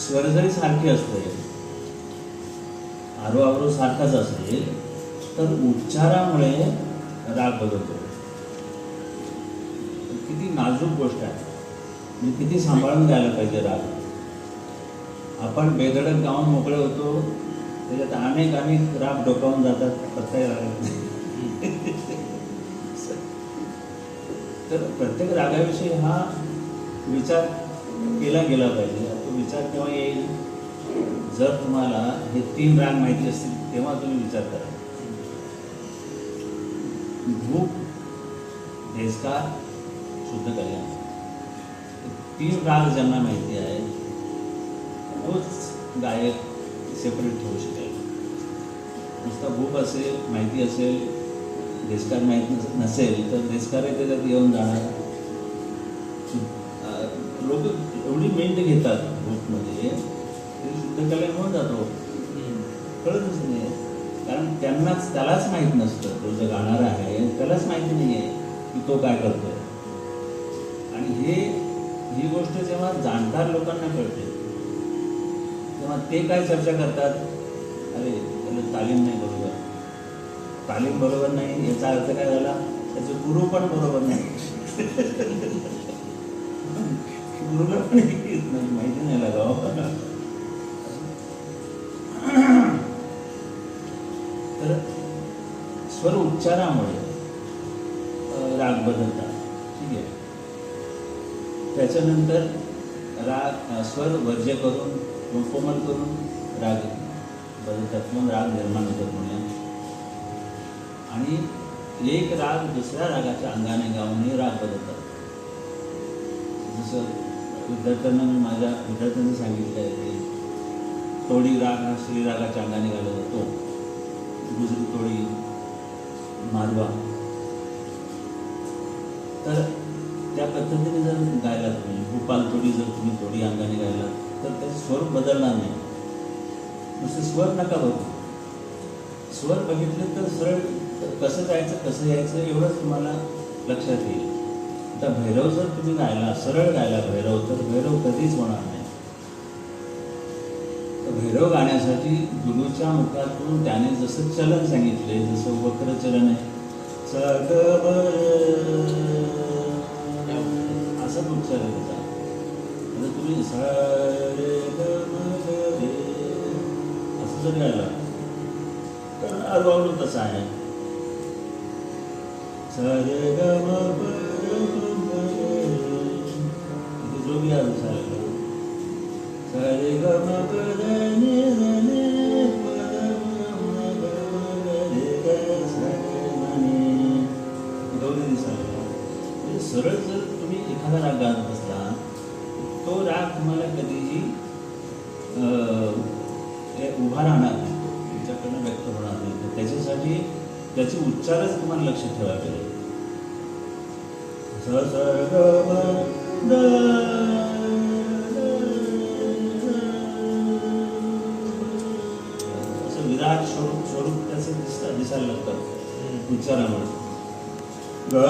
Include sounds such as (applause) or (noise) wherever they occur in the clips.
स्वर जरी सारखी असते आरो सारखाच असेल तर उच्चारामुळे राग बदलतो. किती नाजूक गोष्ट आहे. म्हणजे किती सांभाळून द्यायला पाहिजे राग. आपण बेधडक गाऊन मोकळे होतो त्याच्यात अनेक अनेक राग डोकावून जातात पत्ताही लागत तर प्रत्येक रागाविषयी हा विचार केला गेला पाहिजे. तो विचार केव्हा येईल? जर तुम्हाला हे तीन राग माहिती असतील तेव्हा तुम्ही विचार करा. भूक देशकार शुद्ध कल्याण. तीन राग ज्यांना माहिती आहे तोच गायक सेपरेट ठेवू शकेल. नुसता भूक असेल माहिती असेल देशकार माहिती नसेल तर देशकारही त्याच्यात येऊन जाणार. लोक एवढी मेंट घेतात बुकमध्ये ते शुद्ध कल्याण होऊन जातो हो. कळतच नाही. कारण त्यांनाच त्यालाच माहीत नसतं. तो जो गाणारा आहे त्यालाच माहिती नाही आहे की तो काय करतोय. आणि हे ही गोष्ट जेव्हा जाणकार लोकांना कळते तेव्हा ते काय चर्चा करतात? अरे त्याला तालीम नाही बरोबर. तालीम बरोबर नाही याचा अर्थ काय झाला? त्याचं गुरु पण बरोबर नाही. (laughs) गुरुला पण येत नाही म्हणजे माहिती नाही लागावं हो. तर स्वर उच्चारामुळे राग बदलतात. ठीक आहे? त्याच्यानंतर राग स्वर वर्ज्य करून किंवा कोमल करून राग बदलतात. मग राग निर्माण होतात म्हणून. आणि एक राग दुसऱ्या रागाच्या अंगाने गाऊनही राग बदलतात. जसं विद्यार्थ्यांना मी माझ्या विद्यार्थ्यांनी सांगितलं आहे की तोडी राग हा श्रीरागाच्या अंगाने गायला जातो दुसरी तोडी मालवा तर त्या पद्धतीने जर गायला तुम्ही भूपाल तोडी जर तुम्ही थोडी अंगाने गायला तर त्याचं स्वर बदलणार नाही. नुसतं स्वर नका बघू. स्वर बघितले तर सरळ कसं जायचं कसं यायचं एवढंच तुम्हाला लक्षात येईल. आता भैरव जर तुम्ही गायला सरळ गायला भैरव तर भैरव कधीच होणार नाही. तर भैरव गाण्यासाठी गुरुच्या मुखातून त्याने जसं चलन सांगितले जसं वक्र चलन आहे. असं असा उच्चार आता तुम्ही रे. ग असं जर गायला. तर अगोदर तसा आहे. स रे ग सरळ जर तुम्ही एखादा राग गात असला तो राग तुम्हाला कधीही अं, हे उभा राहणार नाही. तो तुमच्याकडनं व्यक्त होणार नाही त्याच्यासाठी त्याचे उच्चारच तुम्हाला लक्षात ठेवावे लागेल. तर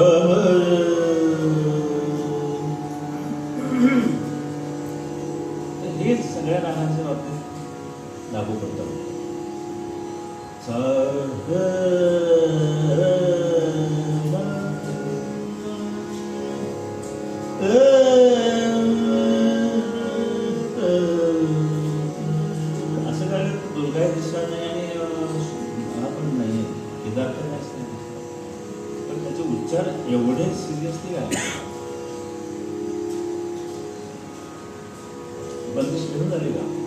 हे सगळ्या रागांच्या बाबतीत लागू पडतात. स विचार एवढे सिरियसली आहे. बंदिश घेऊन झाली का?